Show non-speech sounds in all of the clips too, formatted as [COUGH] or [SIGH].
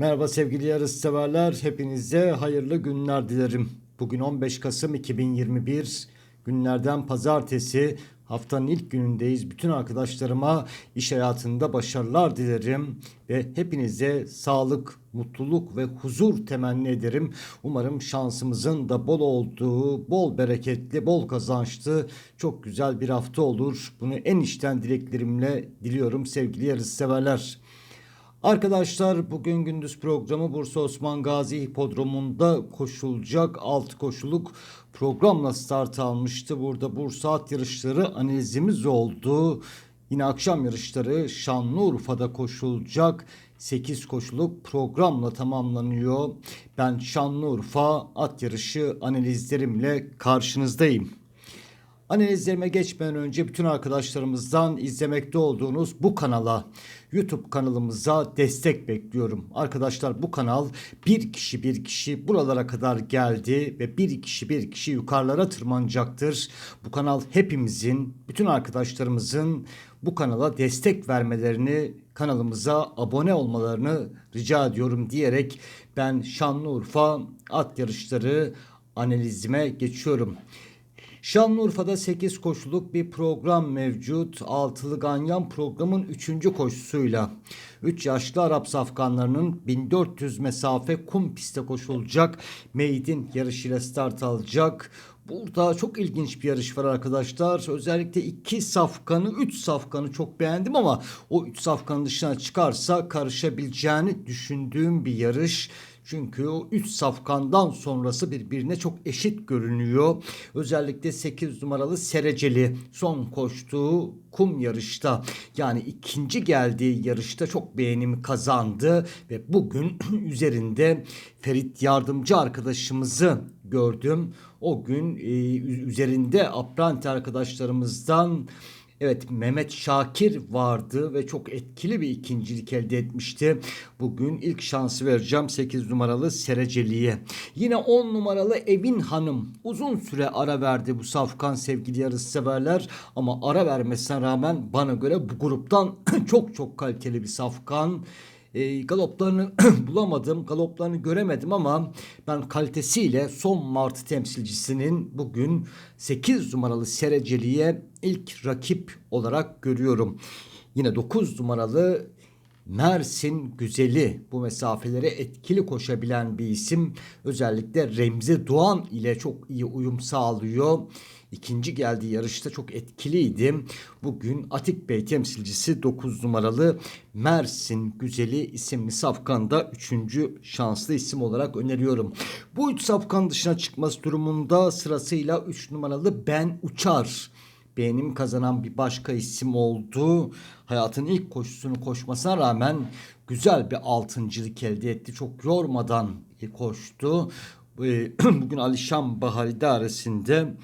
Merhaba sevgili yarışseverler. Hepinize hayırlı günler dilerim. Bugün 15 Kasım 2021 günlerden pazartesi. Haftanın ilk günündeyiz. Bütün arkadaşlarıma iş hayatında başarılar dilerim ve hepinize sağlık, mutluluk ve huzur temenni ederim. Umarım şansımızın da bol olduğu, bol bereketli, bol kazançlı, çok güzel bir hafta olur. Bunu en içten dileklerimle diliyorum sevgili yarışseverler. Arkadaşlar bugün gündüz programı Bursa Osman Gazi Hipodromu'nda koşulacak 6 koşuluk programla start almıştı. Burada Bursa at yarışları analizimiz oldu. Yine akşam yarışları Şanlıurfa'da koşulacak 8 koşuluk programla tamamlanıyor. Ben Şanlıurfa at yarışı analizlerimle karşınızdayım. Analizlerime geçmeden önce bütün arkadaşlarımızdan izlemekte olduğunuz bu kanala, YouTube kanalımıza destek bekliyorum. Arkadaşlar bu kanal bir kişi bir kişi buralara kadar geldi ve bir kişi bir kişi yukarılara tırmanacaktır. Bu kanal hepimizin, bütün arkadaşlarımızın bu kanala destek vermelerini, kanalımıza abone olmalarını rica ediyorum diyerek ben Şanlıurfa at yarışları analizime geçiyorum. Şanlıurfa'da 8 koşuluk bir program mevcut. Altılı Ganyan programın 3. koşusuyla 3 yaşlı Arap safkanlarının 1400 mesafe kum pistte koşulacak. Meydin yarışıyla start alacak. Burada çok ilginç bir yarış var arkadaşlar. Özellikle iki safkanı, üç safkanı çok beğendim ama o üç safkanın dışına çıkarsa karışabileceğini düşündüğüm bir yarış. Çünkü o 3 safkandan sonrası birbirine çok eşit görünüyor. Özellikle 8 numaralı Sereceli son koştuğu kum yarışta yani ikinci geldiği yarışta çok beğenimi kazandı ve bugün [CLEARS THROAT] üzerinde Ferit yardımcı arkadaşımızı gördüm. O gün e, üzerinde Apranti arkadaşlarımızdan Evet Mehmet Şakir vardı ve çok etkili bir ikincilik elde etmişti. Bugün ilk şansı vereceğim 8 numaralı Sereceli'ye. Yine 10 numaralı Evin Hanım uzun süre ara verdi bu safkan sevgili yarış severler ama ara vermesine rağmen bana göre bu gruptan [CLEARS THROAT] çok çok kaliteli bir safkan. E, galoplarını [CLEARS THROAT] bulamadım, galoplarını göremedim ama ben kalitesiyle son Martı temsilcisinin bugün 8 numaralı Sereceli'ye ilk rakip olarak görüyorum. Yine 9 numaralı Mersin Güzeli bu mesafelere etkili koşabilen bir isim. Özellikle Remzi Doğan ile çok iyi uyum sağlıyor. İkinci geldiği yarışta çok etkiliydi. Bugün Atik Bey temsilcisi 9 numaralı Mersin Güzeli isimli safkanda 3. şanslı isim olarak öneriyorum. Bu 3 safkan dışına çıkması durumunda sırasıyla 3 numaralı Ben Uçar beğenim kazanan bir başka isim oldu. Hayatın ilk koşusunu koşmasına rağmen güzel bir altıncılık elde etti. Çok yormadan koştu. [CLEARS THROAT] Bugün Alişan Bahar İdaresi'nde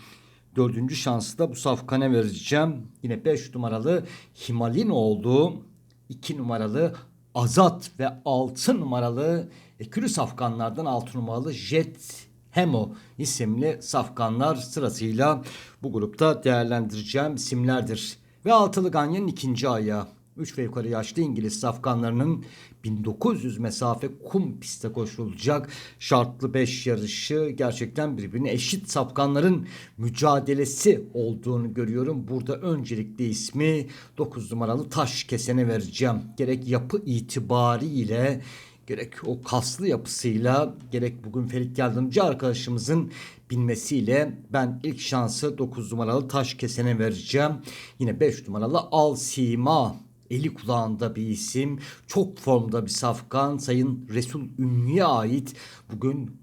dördüncü şansı da bu safkane vereceğim. Yine 5 numaralı Himalin oldu. 2 numaralı Azat ve 6 numaralı Ekürü Safkanlardan 6 numaralı Jet Hemo isimli safkanlar sırasıyla bu grupta değerlendireceğim isimlerdir. Ve Altılı Ganyan'ın ikinci ayağı. 3 ve yukarı yaşlı İngiliz safkanlarının 1900 mesafe kum pistte koşulacak şartlı 5 yarışı gerçekten birbirine eşit safkanların mücadelesi olduğunu görüyorum. Burada öncelikli ismi 9 numaralı taş kesene vereceğim. Gerek yapı itibariyle gerek o kaslı yapısıyla gerek bugün Ferit Yardımcı arkadaşımızın binmesiyle ben ilk şansı 9 numaralı taş kesene vereceğim. Yine 5 numaralı Al Sima eli kulağında bir isim. Çok formda bir safkan. Sayın Resul Ünlü'ye ait bugün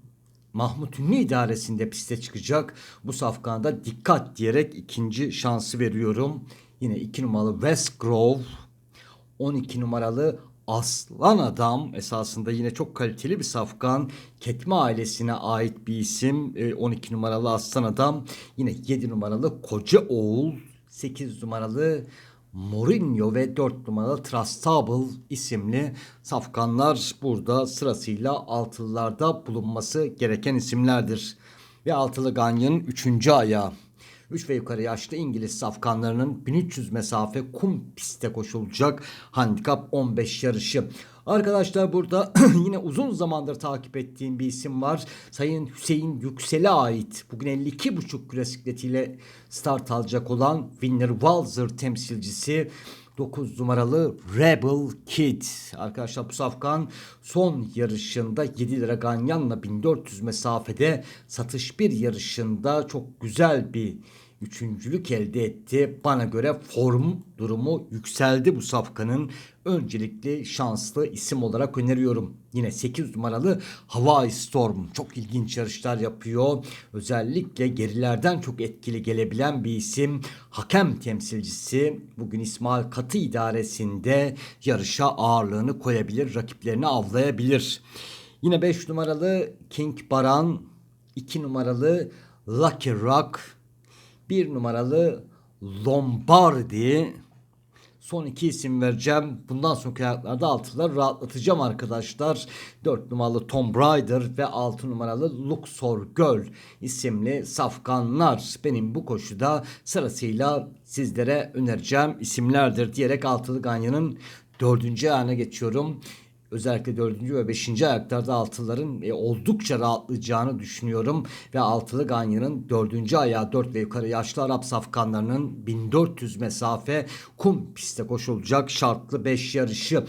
Mahmut Ünlü idaresinde piste çıkacak. Bu safkanda dikkat diyerek ikinci şansı veriyorum. Yine 2 numaralı West Grove, 12 numaralı Aslan Adam esasında yine çok kaliteli bir safkan. Ketme ailesine ait bir isim. 12 e, numaralı Aslan Adam. Yine 7 numaralı Koca Oğul. 8 numaralı Mourinho ve 4 numaralı Trustable isimli safkanlar burada sırasıyla altılılarda bulunması gereken isimlerdir. Ve altılı Ganyan'ın 3. ayağı. 3 ve yukarı yaşlı İngiliz safkanlarının 1300 mesafe kum pistte koşulacak handikap 15 yarışı. Arkadaşlar burada [CLEARS THROAT] yine uzun zamandır takip ettiğim bir isim var. Sayın Hüseyin Yüksel'e ait bugün 52,5 kilo sikletiyle start alacak olan Winner Walzer temsilcisi 9 numaralı Rebel Kid. Arkadaşlar bu safkan son yarışında 7 lira ganyanla 1400 mesafede satış bir yarışında çok güzel bir üçüncülük elde etti. Bana göre form durumu yükseldi bu safkanın. Öncelikli şanslı isim olarak öneriyorum. Yine 8 numaralı Hawaii Storm çok ilginç yarışlar yapıyor. Özellikle gerilerden çok etkili gelebilen bir isim. Hakem temsilcisi bugün İsmail Katı idaresinde yarışa ağırlığını koyabilir, rakiplerini avlayabilir. Yine 5 numaralı King Baran, 2 numaralı Lucky Rock, 1 numaralı Lombardi, Son iki isim vereceğim. Bundan sonraki ayaklarda altılar rahatlatacağım arkadaşlar. 4 numaralı Tom Raider ve 6 numaralı Luxor Göl isimli safkanlar benim bu koşuda sırasıyla sizlere önereceğim isimlerdir diyerek altılı ganyanın dördüncü ayağına geçiyorum özellikle dördüncü ve beşinci ayaklarda altıların e, oldukça rahatlayacağını düşünüyorum. Ve altılı Ganyan'ın dördüncü ayağı dört ve yukarı yaşlı Arap safkanlarının 1400 mesafe kum pistte koşulacak şartlı beş yarışı.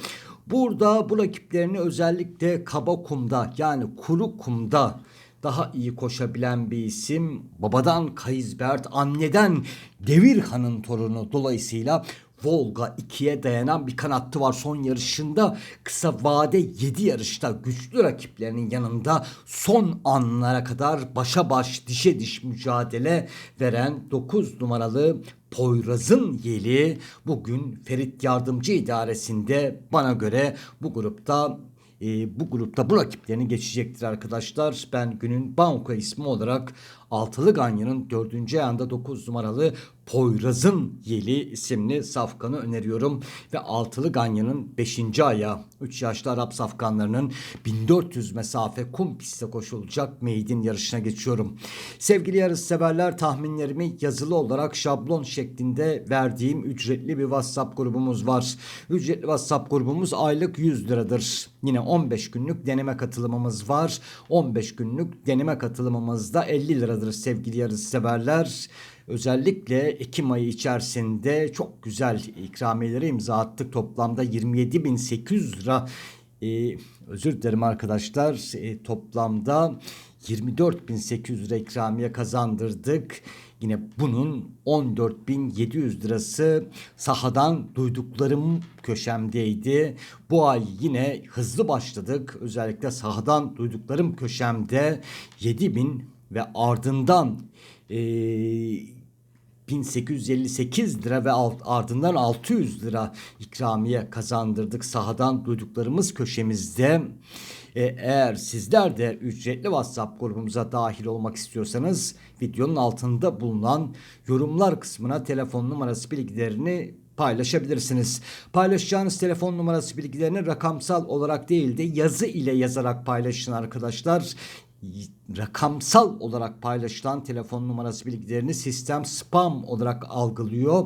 Burada bu rakiplerini özellikle kaba kumda yani kuru kumda daha iyi koşabilen bir isim. Babadan Kayızbert, anneden Devirhan'ın torunu dolayısıyla Volga 2'ye dayanan bir kanattı var son yarışında. Kısa vade 7 yarışta güçlü rakiplerinin yanında son anlara kadar başa baş dişe diş mücadele veren 9 numaralı Poyraz'ın yeli bugün Ferit Yardımcı idaresinde bana göre bu grupta e, bu grupta bu rakiplerini geçecektir arkadaşlar. Ben günün banko ismi olarak Altılı Ganyan'ın dördüncü ayağında 9 numaralı Poyraz'ın Yeli isimli safkanı öneriyorum. Ve Altılı Ganyan'ın 5. ayağı 3 yaşlı Arap safkanlarının 1400 mesafe kum pistte koşulacak meydin yarışına geçiyorum. Sevgili yarış severler tahminlerimi yazılı olarak şablon şeklinde verdiğim ücretli bir WhatsApp grubumuz var. Ücretli WhatsApp grubumuz aylık 100 liradır. Yine 15 günlük deneme katılımımız var. 15 günlük deneme katılımımızda 50 liradır sevgili yarış severler. Özellikle Ekim ayı içerisinde çok güzel ikramiyeleri imza attık. Toplamda 27.800 lira e, özür dilerim arkadaşlar e, toplamda 24.800 lira ikramiye kazandırdık. Yine bunun 14.700 lirası sahadan duyduklarım köşemdeydi. Bu ay yine hızlı başladık. Özellikle sahadan duyduklarım köşemde 7000 ve ardından e, 1858 lira ve alt, ardından 600 lira ikramiye kazandırdık sahadan duyduklarımız köşemizde. E, eğer sizler de ücretli WhatsApp grubumuza dahil olmak istiyorsanız videonun altında bulunan yorumlar kısmına telefon numarası bilgilerini paylaşabilirsiniz. Paylaşacağınız telefon numarası bilgilerini rakamsal olarak değil de yazı ile yazarak paylaşın arkadaşlar rakamsal olarak paylaşılan telefon numarası bilgilerini sistem spam olarak algılıyor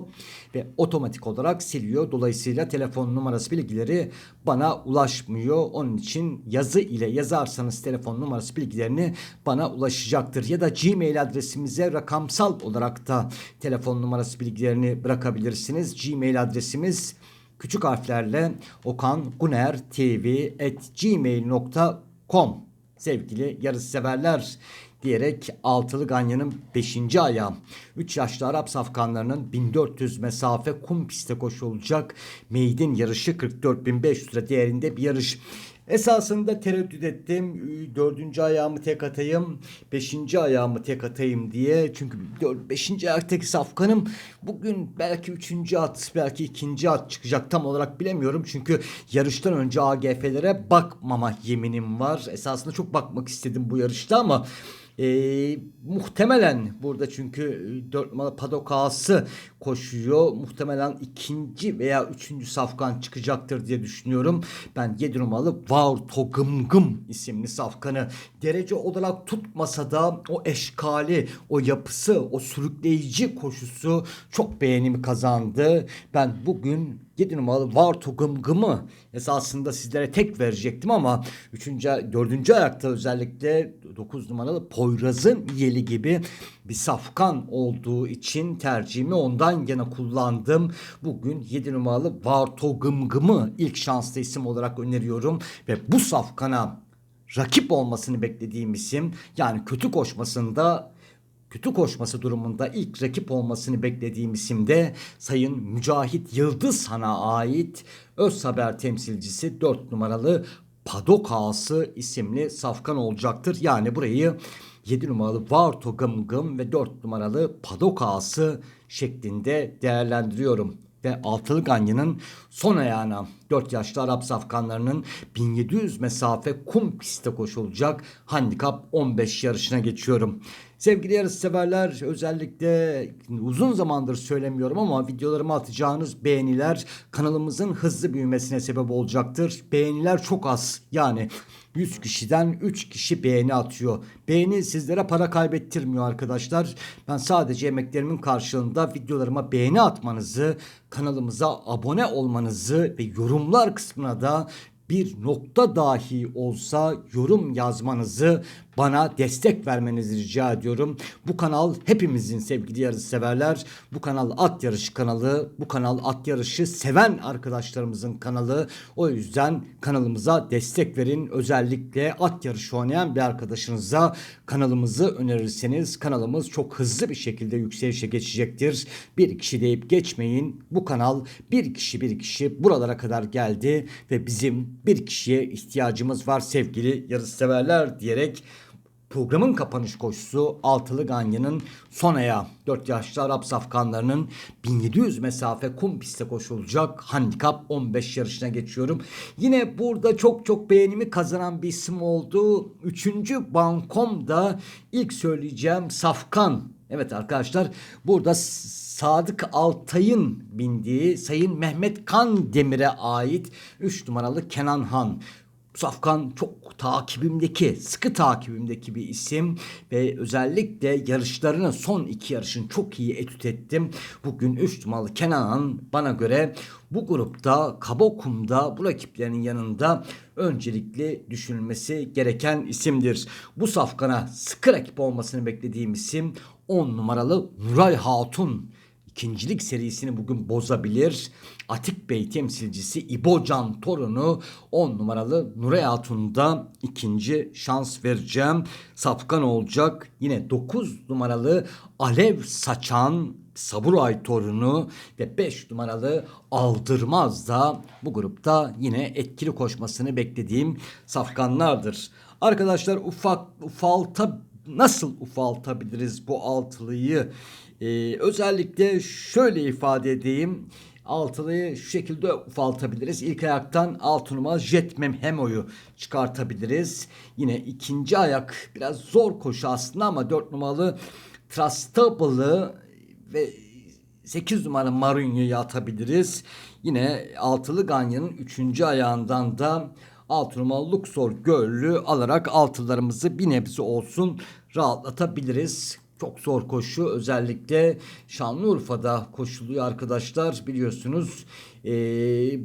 ve otomatik olarak siliyor. Dolayısıyla telefon numarası bilgileri bana ulaşmıyor. Onun için yazı ile yazarsanız telefon numarası bilgilerini bana ulaşacaktır. Ya da Gmail adresimize rakamsal olarak da telefon numarası bilgilerini bırakabilirsiniz. Gmail adresimiz küçük harflerle okanguner.tv@gmail.com sevgili yarış severler diyerek altılı ganyanın 5. ayağı 3 yaşlı Arap safkanlarının 1400 mesafe kum piste koşulacak meydin yarışı 44.500 lira değerinde bir yarış. Esasında tereddüt ettim. Dördüncü ayağımı tek atayım. Beşinci ayağımı tek atayım diye. Çünkü dört, beşinci ayaktaki safkanım bugün belki üçüncü at, belki ikinci at çıkacak. Tam olarak bilemiyorum. Çünkü yarıştan önce AGF'lere bakmama yeminim var. Esasında çok bakmak istedim bu yarışta ama Ee, muhtemelen burada çünkü 4 numaralı padok ağası koşuyor. Muhtemelen ikinci veya üçüncü safkan çıkacaktır diye düşünüyorum. Ben 7 numaralı Var Togım isimli safkanı derece olarak tutmasa da o eşkali, o yapısı, o sürükleyici koşusu çok beğenimi kazandı. Ben bugün 7 numaralı Varto Gımgım'ı esasında sizlere tek verecektim ama 3. 4. ayakta özellikle 9 numaralı Poyraz'ın yeli gibi bir safkan olduğu için tercihimi ondan yana kullandım. Bugün 7 numaralı Varto Gımgım'ı ilk şanslı isim olarak öneriyorum ve bu safkana rakip olmasını beklediğim isim yani kötü koşmasında kötü koşması durumunda ilk rakip olmasını beklediğim isim de Sayın Mücahit Yıldız Han'a ait Öz Haber temsilcisi 4 numaralı Padok Ağası isimli safkan olacaktır. Yani burayı 7 numaralı Varto Gım Gım ve 4 numaralı Padok Ağası şeklinde değerlendiriyorum ve altılı ganyanın son ayağına 4 yaşlı Arap safkanlarının 1700 mesafe kum pistte koşulacak handikap 15 yarışına geçiyorum. Sevgili yarışseverler özellikle uzun zamandır söylemiyorum ama videolarıma atacağınız beğeniler kanalımızın hızlı büyümesine sebep olacaktır. Beğeniler çok az yani 100 kişiden 3 kişi beğeni atıyor. Beğeni sizlere para kaybettirmiyor arkadaşlar. Ben sadece emeklerimin karşılığında videolarıma beğeni atmanızı, kanalımıza abone olmanızı ve yorumlar kısmına da bir nokta dahi olsa yorum yazmanızı bana destek vermenizi rica ediyorum. Bu kanal hepimizin sevgili yarış severler. Bu kanal at yarışı kanalı. Bu kanal at yarışı seven arkadaşlarımızın kanalı. O yüzden kanalımıza destek verin. Özellikle at yarışı oynayan bir arkadaşınıza kanalımızı önerirseniz kanalımız çok hızlı bir şekilde yükselişe geçecektir. Bir kişi deyip geçmeyin. Bu kanal bir kişi bir kişi buralara kadar geldi ve bizim bir kişiye ihtiyacımız var sevgili yarış severler diyerek Programın kapanış koşusu Altılı Ganyan'ın son ayağı 4 yaşlı Arap safkanlarının 1700 mesafe kum pistte koşulacak handikap 15 yarışına geçiyorum. Yine burada çok çok beğenimi kazanan bir isim oldu. Üçüncü Bankom'da ilk söyleyeceğim Safkan. Evet arkadaşlar burada Sadık Altay'ın bindiği Sayın Mehmet Kan Demir'e ait 3 numaralı Kenan Han. Safkan çok takibimdeki, sıkı takibimdeki bir isim ve özellikle yarışlarının son iki yarışını çok iyi etüt ettim. Bugün 3 numaralı Kenan bana göre bu grupta Kabokum'da bu rakiplerinin yanında öncelikli düşünülmesi gereken isimdir. Bu safkana sıkı rakip olmasını beklediğim isim 10 numaralı Nuray Hatun ikincilik serisini bugün bozabilir. Atik Bey temsilcisi İbocan torunu 10 numaralı Nuray Hatun'da ikinci şans vereceğim. Safkan olacak. Yine 9 numaralı Alev Saçan Saburay torunu ve 5 numaralı Aldırmaz da bu grupta yine etkili koşmasını beklediğim safkanlardır. Arkadaşlar ufak ufalta nasıl ufaltabiliriz bu altılıyı? Ee, özellikle şöyle ifade edeyim. Altılıyı şu şekilde ufaltabiliriz. İlk ayaktan altı numara Jet Memhemo'yu çıkartabiliriz. Yine ikinci ayak biraz zor koşu aslında ama dört numaralı Trustable'ı ve 8 numara Marinho'yu atabiliriz. Yine altılı Ganya'nın 3. ayağından da 6 numaralı Luxor Göllü alarak altılarımızı bir nebze olsun rahatlatabiliriz. Çok zor koşu özellikle Şanlıurfa'da koşuluyor arkadaşlar biliyorsunuz. Ee,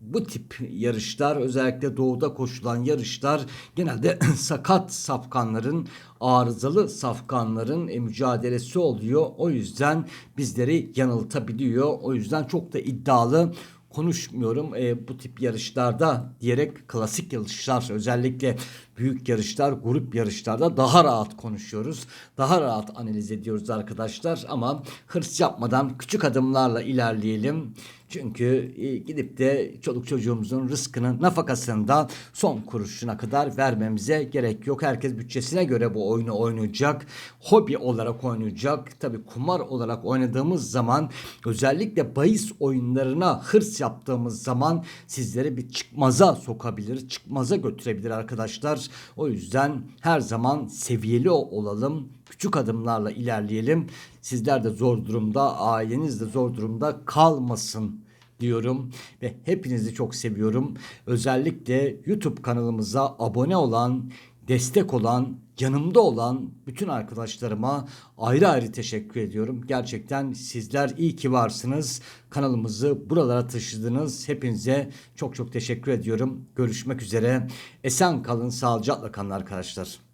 bu tip yarışlar özellikle doğuda koşulan yarışlar genelde [CLEARS THROAT] sakat safkanların arızalı safkanların e, mücadelesi oluyor. O yüzden bizleri yanıltabiliyor. O yüzden çok da iddialı konuşmuyorum e, bu tip yarışlarda diyerek klasik yarışlar özellikle büyük yarışlar grup yarışlarda daha rahat konuşuyoruz. Daha rahat analiz ediyoruz arkadaşlar ama hırs yapmadan küçük adımlarla ilerleyelim. Çünkü e, gidip de çoluk çocuğumuzun rızkını, nafakasını da son kuruşuna kadar vermemize gerek yok. Herkes bütçesine göre bu oyunu oynayacak. Hobi olarak oynayacak. Tabi kumar olarak oynadığımız zaman özellikle bahis oyunlarına hırs yaptığımız zaman sizleri bir çıkmaza sokabilir, çıkmaza götürebilir arkadaşlar. O yüzden her zaman seviyeli olalım. Küçük adımlarla ilerleyelim. Sizler de zor durumda, aileniz de zor durumda kalmasın diyorum ve hepinizi çok seviyorum. Özellikle YouTube kanalımıza abone olan, destek olan, yanımda olan bütün arkadaşlarıma ayrı ayrı teşekkür ediyorum. Gerçekten sizler iyi ki varsınız. Kanalımızı buralara taşıdınız. Hepinize çok çok teşekkür ediyorum. Görüşmek üzere. Esen kalın, sağlıcakla kalın arkadaşlar.